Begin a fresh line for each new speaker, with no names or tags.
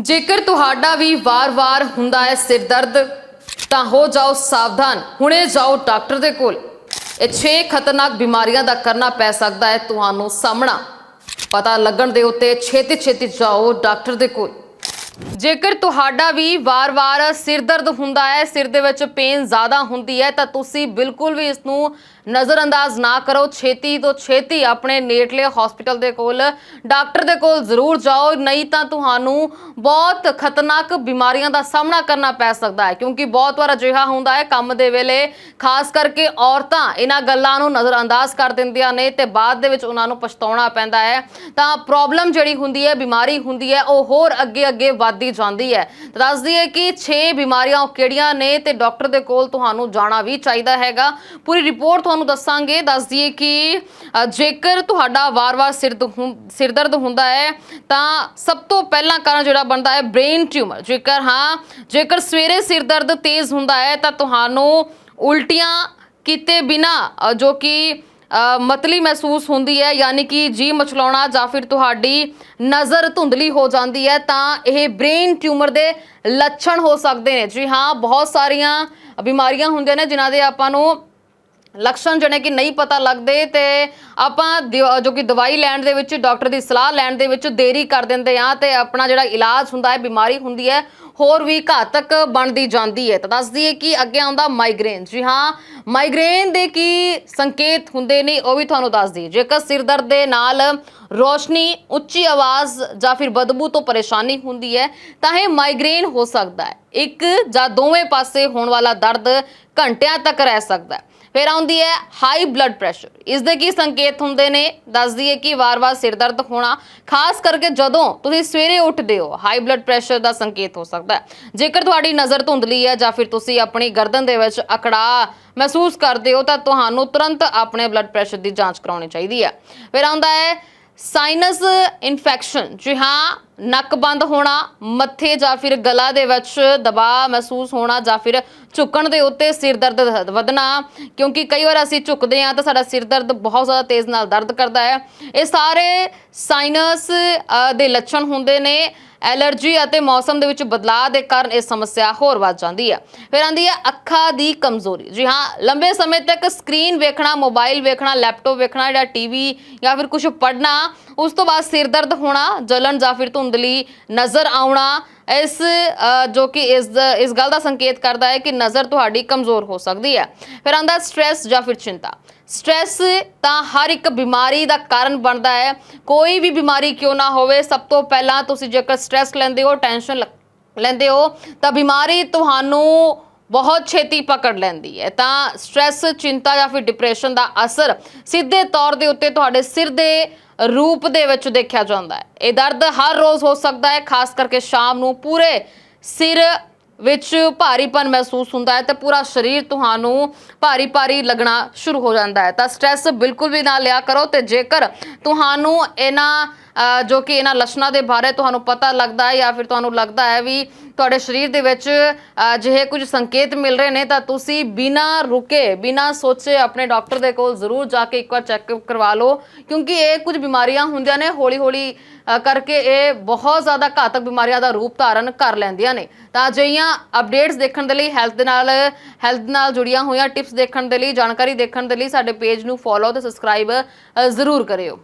ਜੇਕਰ ਤੁਹਾਡਾ ਵੀ ਵਾਰ-ਵਾਰ ਹੁੰਦਾ ਹੈ ਸਿਰ ਦਰਦ ਤਾਂ ਹੋ ਜਾਓ ਸਾਵਧਾਨ। ਹੁਣੇ ਜਾਓ ਡਾਕਟਰ ਦੇ ਕੋਲ। ਇਹ 6 ਖਤਰਨਾਕ ਬਿਮਾਰੀਆਂ ਦਾ ਕਰਨਾ ਪੈ ਸਕਦਾ ਹੈ ਤੁਹਾਨੂੰ ਸਾਹਮਣਾ। ਪਤਾ ਲੱਗਣ ਦੇ ਉੱਤੇ ਛੇਤੀ ਛੇਤੀ ਜਾਓ ਡਾਕਟਰ ਦੇ ਕੋਲ। ਜੇਕਰ ਤੁਹਾਡਾ ਵੀ ਵਾਰ-ਵਾਰ ਸਿਰ ਦਰਦ ਹੁੰਦਾ ਹੈ, ਸਿਰ ਦੇ ਵਿੱਚ ਪੇਨ ਜ਼ਿਆਦਾ ਹੁੰਦੀ ਹੈ, ਤਾਂ ਤੁਸੀਂ ਬਿਲਕੁਲ ਵੀ ਇਸ ਨੂੰ ਨਜ਼ਰਅੰਦਾਜ਼ ਨਾ ਕਰੋ। ਛੇਤੀ ਤੋਂ ਛੇਤੀ ਆਪਣੇ ਨੇੜਲੇ ਹਸਪੀਟਲ ਦੇ ਕੋਲ ਡਾਕਟਰ ਦੇ ਕੋਲ ਜ਼ਰੂਰ ਜਾਓ। ਨਹੀਂ ਤਾਂ ਤੁਹਾਨੂੰ ਬਹੁਤ ਖਤਰਨਾਕ ਬਿਮਾਰੀਆਂ ਦਾ ਸਾਹਮਣਾ ਕਰਨਾ ਪੈ ਸਕਦਾ ਹੈ, ਕਿਉਂਕਿ ਬਹੁਤ ਵਾਰ ਅਜਿਹਾ ਹੁੰਦਾ ਹੈ, ਕੰਮ ਦੇ ਵੇਲੇ ਖਾਸ ਕਰਕੇ ਔਰਤਾਂ ਇਹਨਾਂ ਗੱਲਾਂ ਨੂੰ ਨਜ਼ਰਅੰਦਾਜ਼ ਕਰ ਦਿੰਦੀਆਂ ਨੇ ਤੇ ਬਾਅਦ ਦੇ ਵਿੱਚ ਉਹਨਾਂ ਨੂੰ ਪਛਤਾਉਣਾ ਪੈਂਦਾ ਹੈ। ਤਾਂ ਪ੍ਰੋਬਲਮ ਜਿਹੜੀ ਹੁੰਦੀ ਹੈ, ਬਿਮਾਰੀ ਹੁੰਦੀ ਹੈ, ਉਹ ਹੋਰ ਅੱਗੇ ਅੱਗੇ ਵੱਧਦੀ ਜਾਂਦੀ ਹੈ। ਦੱਸ ਦਈਏ ਕਿ 6 ਬਿਮਾਰੀਆਂ ਕਿਹੜੀਆਂ ਨੇ ਤੇ ਡਾਕਟਰ ਦੇ ਕੋਲ ਤੁਹਾਨੂੰ ਜਾਣਾ ਵੀ ਚਾਹੀਦਾ ਹੈਗਾ। ਪੂਰੀ ਰਿਪੋਰਟ ਤੁਹਾਨੂੰ ਦੱਸਾਂਗੇ। ਦੱਸ ਦਈਏ ਕਿ ਜੇਕਰ ਤੁਹਾਡਾ ਵਾਰ-ਵਾਰ ਸਿਰ ਸਿਰ ਦਰਦ ਹੁੰਦਾ ਹੈ, ਤਾਂ ਸਭ ਤੋਂ ਪਹਿਲਾਂ ਕਾਰਨ ਜਿਹੜਾ ਬਣਦਾ ਹੈ, ਬ੍ਰੇਨ ਟਿਊਮਰ। ਜੇਕਰ, ਹਾਂ, ਜੇਕਰ ਸਵੇਰੇ ਸਿਰ ਦਰਦ ਤੇਜ਼ ਹੁੰਦਾ ਹੈ, ਤਾਂ ਤੁਹਾਨੂੰ ਉਲਟੀਆਂ ਕੀਤੇ ਬਿਨਾ ਜੋ ਕਿ ਮਤਲੀ ਮਹਿਸੂਸ ਹੁੰਦੀ ਹੈ, ਯਾਨੀ ਕਿ ਜੀ ਮਚਲਾਉਣਾ ਜਾਂ ਫਿਰ ਤੁਹਾਡੀ ਨਜ਼ਰ ਧੁੰਦਲੀ ਹੋ ਜਾਂਦੀ ਹੈ, ਤਾਂ ਇਹ ਬ੍ਰੇਨ ਟਿਊਮਰ ਦੇ ਲੱਛਣ ਹੋ ਸਕਦੇ ਨੇ। ਜੀ ਹਾਂ, ਬਹੁਤ ਸਾਰੀਆਂ ਬਿਮਾਰੀਆਂ ਹੁੰਦੀਆਂ ਨੇ, ਜਿਨ੍ਹਾਂ ਦੇ ਆਪਾਂ ਨੂੰ ਲਕਸ਼ਣ ਜਿਹੜੇ ਕਿ ਨਹੀਂ ਪਤਾ ਲੱਗਦੇ, ਤੇ ਆਪਾਂ ਦਿ- ਜੋ ਕਿ ਦਵਾਈ ਲੈਣ ਦੇ ਵਿੱਚ, ਡਾਕਟਰ ਦੀ ਸਲਾਹ ਲੈਣ ਦੇ ਵਿੱਚ ਦੇਰੀ ਕਰ ਦਿੰਦੇ ਆ ਤੇ ਆਪਣਾ ਜਿਹੜਾ ਇਲਾਜ ਹੁੰਦਾ ਹੈ, ਬਿਮਾਰੀ ਹੁੰਦੀ ਹੈ ਹੋਰ ਵੀ ਘਾਤਕ ਬਣਦੀ ਜਾਂਦੀ ਹੈ। ਤਾਂ ਦੱਸ ਦਈਏ ਕਿ ਅੱਗੇ ਆਉਂਦਾ ਮਾਈਗ੍ਰੇਨ ਜੀ ਹਾਂ ਮਾਈਗ੍ਰੇਨ ਦੇ ਕੀ ਸੰਕੇਤ ਹੁੰਦੇ ਨੇ ਉਹ ਵੀ ਤੁਹਾਨੂੰ ਦੱਸਦੀ ਦਈਏ। ਜੇਕਰ ਸਿਰ ਦਰਦ ਦੇ ਨਾਲ ਰੋਸ਼ਨੀ, ਉੱਚੀ ਆਵਾਜ਼ ਜਾਂ ਫਿਰ ਬਦਬੂ ਤੋਂ ਪਰੇਸ਼ਾਨੀ ਹੁੰਦੀ ਹੈ, ਤਾਂ ਇਹ ਮਾਈਗ੍ਰੇਨ ਹੋ ਸਕਦਾ ਹੈ। ਇੱਕ ਜਾਂ ਦੋਵੇਂ ਪਾਸੇ ਹੋਣ ਵਾਲਾ ਦਰਦ ਘੰਟਿਆਂ ਤੱਕ ਰਹਿ ਸਕਦਾ ਹੈ। ਫਿਰ ਆਉਂਦੀ ਹੈ ਹਾਈ ਬਲੱਡ ਪ੍ਰੈਸ਼ਰ ਇਸ ਦੇ ਕੀ ਸੰਕੇਤ ਹੁੰਦੇ ਨੇ? ਦੱਸ ਦਈਏ ਕਿ ਵਾਰ-ਵਾਰ ਸਿਰ ਦਰਦ ਹੋਣਾ, ਖਾਸ ਕਰਕੇ ਜਦੋਂ ਤੁਸੀਂ ਸਵੇਰੇ ਉੱਠਦੇ ਹੋ ਹਾਈ ਬਲੱਡ ਪ੍ਰੈਸ਼ਰ ਦਾ ਸੰਕੇਤ ਹੋ ਸਕਦਾ ਹੈ। ਜੇਕਰ ਤੁਹਾਡੀ ਨਜ਼ਰ ਧੁੰਦਲੀ ਹੈ ਜਾਂ ਫਿਰ ਤੁਸੀਂ ਆਪਣੀ ਗਰਦਨ ਦੇ ਵਿੱਚ ਅਕੜਾ ਮਹਿਸੂਸ ਕਰਦੇ ਹੋ, ਤਾਂ ਤੁਹਾਨੂੰ ਤੁਰੰਤ ਆਪਣੇ ਬਲੱਡ ਪ੍ਰੈਸ਼ਰ ਦੀ ਜਾਂਚ ਕਰਾਉਣੀ ਚਾਹੀਦੀ ਹੈ। ਫਿਰ ਆਉਂਦਾ ਹੈ ਸਾਈਨਸ ਇਨਫੈਕਸ਼ਨ ਜੀ ਹਾਂ, ਨੱਕ ਬੰਦ ਹੋਣਾ, ਮੱਥੇ ਜਾਂ ਫਿਰ ਗਲਾ ਦੇ ਵਿੱਚ ਦਬਾਅ ਮਹਿਸੂਸ ਹੋਣਾ ਜਾਂ ਫਿਰ ਝੁਕਣ ਦੇ ਉੱਤੇ ਸਿਰ ਦਰਦ ਵਧ- ਵਧਣਾ। ਕਿਉਂਕਿ ਕਈ ਵਾਰ ਅਸੀਂ ਝੁਕਦੇ ਹਾਂ ਤਾਂ ਸਾਡਾ ਸਿਰ ਦਰਦ ਬਹੁਤ ਜ਼ਿਆਦਾ ਤੇਜ਼ ਨਾਲ ਦਰਦ ਕਰਦਾ ਹੈ। ਇਹ ਸਾਰੇ ਸਾਈਨਸ ਦੇ ਲੱਛਣ ਹੁੰਦੇ ਨੇ। ਐਲਰਜੀ ਅਤੇ ਮੌਸਮ ਦੇ ਵਿੱਚ ਬਦਲਾਅ ਦੇ ਕਾਰਨ ਇਹ ਸਮੱਸਿਆ ਹੋਰ ਵੱਧ ਜਾਂਦੀ ਹੈ। ਫਿਰ ਆਂਦੀ ਹੈ ਅੱਖਾਂ ਦੀ ਕਮਜ਼ੋਰੀ। ਜੀ ਹਾਂ, ਲੰਬੇ ਸਮੇਂ ਤੱਕ ਸਕਰੀਨ ਵੇਖਣਾ, ਮੋਬਾਈਲ ਵੇਖਣਾ, ਲੈਪਟਾਪ ਵੇਖਣਾ ਜਾਂ ਟੀਵੀ ਜਾਂ ਫਿਰ ਕੁਝ ਪੜ੍ਹਨਾ, ਉਸ ਤੋਂ ਬਾਅਦ ਸਿਰ ਦਰਦ ਹੋਣਾ ਜਲਨ ਜਾਂ ਫਿਰ ਧੁੰਦਲੀ ਨਜ਼ਰ ਆਉਣਾ ਇਸ ਜੋ ਕਿ ਇਸ ਇਸ ਗੱਲ ਦਾ ਸੰਕੇਤ ਕਰਦਾ ਹੈ ਕਿ ਨਜ਼ਰ ਤੁਹਾਡੀ ਕਮਜ਼ੋਰ ਹੋ ਸਕਦੀ ਹੈ। ਫਿਰ ਆਂਦਾ ਸਟ੍ਰੈਸ ਜਾਂ ਫਿਰ ਚਿੰਤਾ। ਸਟ੍ਰੈਸ ਤਾਂ ਹਰ ਇੱਕ ਬਿਮਾਰੀ ਦਾ ਕਾਰਨ ਬਣਦਾ ਹੈ। ਕੋਈ ਵੀ ਬਿਮਾਰੀ ਕਿਉਂ ਨਾ ਹੋਵੇ, ਸਭ ਤੋਂ ਪਹਿਲਾਂ ਤੁਸੀਂ ਜੇਕਰ ਸਟ੍ਰੈਸ ਲੈਂਦੇ ਹੋ ਟੈਨਸ਼ਨ ਲੈਂਦੇ ਹੋ, ਤਾਂ ਬਿਮਾਰੀ ਤੁਹਾਨੂੰ ਬਹੁਤ ਛੇਤੀ ਪਕੜ ਲੈਂਦੀ ਹੈ। ਤਾਂ ਸਟ੍ਰੈਸ ਚਿੰਤਾ ਜਾਂ ਫਿਰ ਡਿਪਰੈਸ਼ਨ ਦਾ ਅਸਰ ਸਿੱਧੇ ਤੌਰ ਦੇ ਉੱਤੇ ਤੁਹਾਡੇ ਸਿਰ ਦੇ ਰੂਪ ਦੇ ਵਿੱਚ ਦੇਖਿਆ ਜਾਂਦਾ ਹੈ। ਇਹ ਦਰਦ ਹਰ ਰੋਜ਼ ਹੋ ਸਕਦਾ ਹੈ, ਖਾਸ ਕਰਕੇ ਸ਼ਾਮ ਨੂੰ ਪੂਰੇ ਸਿਰ ਵਿੱਚ ਭਾਰੀਪਨ ਮਹਿਸੂਸ ਹੁੰਦਾ ਹੈ ਤੇ ਪੂਰਾ ਸਰੀਰ ਤੁਹਾਨੂੰ ਭਾਰੀ ਭਾਰੀ ਲੱਗਣਾ ਸ਼ੁਰੂ ਹੋ ਜਾਂਦਾ ਹੈ। ਤਾਂ ਸਟ੍ਰੈਸ ਬਿਲਕੁਲ ਵੀ ਨਾ ਲਿਆ ਕਰੋ ਤੇ ਜੇਕਰ ਤੁਹਾਨੂੰ ਇਹਨਾਂ ਜੋ ਕਿ ਇਹਨਾਂ ਲੱਛਣਾਂ ਦੇ ਬਾਰੇ ਤੁਹਾਨੂੰ ਪਤਾ ਲੱਗਦਾ ਹੈ ਜਾਂ ਫਿਰ ਤੁਹਾਨੂੰ ਲੱਗਦਾ ਹੈ ਵੀ ਤੁਹਾਡੇ ਸਰੀਰ ਦੇ ਵਿੱਚ ਅ, ਅਜਿਹੇ ਕੁਝ ਸੰਕੇਤ ਮਿਲ ਰਹੇ ਨੇ ਤਾਂ ਤੁਸੀਂ ਬਿਨਾਂ ਰੁਕੇ ਬਿਨਾਂ ਸੋਚੇ ਆਪਣੇ ਡਾਕਟਰ ਦੇ ਕੋਲ ਜ਼ਰੂਰ ਜਾ ਕੇ ਇੱਕ ਵਾਰ ਚੈੱਕਅਪ ਕਰਵਾ ਲਓ। ਕਿਉਂਕਿ ਇਹ ਕੁਝ ਬਿਮਾਰੀਆਂ ਹੁੰਦੀਆਂ ਨੇ ਹੌਲੀ ਹੌਲੀ ਕਰਕੇ ਇਹ ਬਹੁਤ ਜ਼ਿਆਦਾ ਘਾਤਕ ਬਿਮਾਰੀਆਂ ਦਾ ਰੂਪ ਧਾਰਨ ਕਰ ਲੈਂਦੀਆਂ ਨੇ। ਤਾਂ ਅਜਿਹੀਆਂ ਅਪਡੇਟਸ ਦੇਖਣ ਦੇ ਲਈ ਹੈਲਥ ਦੇ ਨਾਲ ਹੈਲਥ ਨਾਲ ਜੁੜੀਆਂ ਹੋਈਆਂ ਟਿਪਸ ਦੇਖਣ ਦੇ ਲਈ ਜਾਣਕਾਰੀ ਦੇਖਣ ਦੇ ਲਈ ਸਾਡੇ ਪੇਜ ਨੂੰ ਫੋਲੋ ਤੇ ਸਬਸਕ੍ਰਾਈਬ ਜ਼ਰੂਰ ਕਰਿਓ।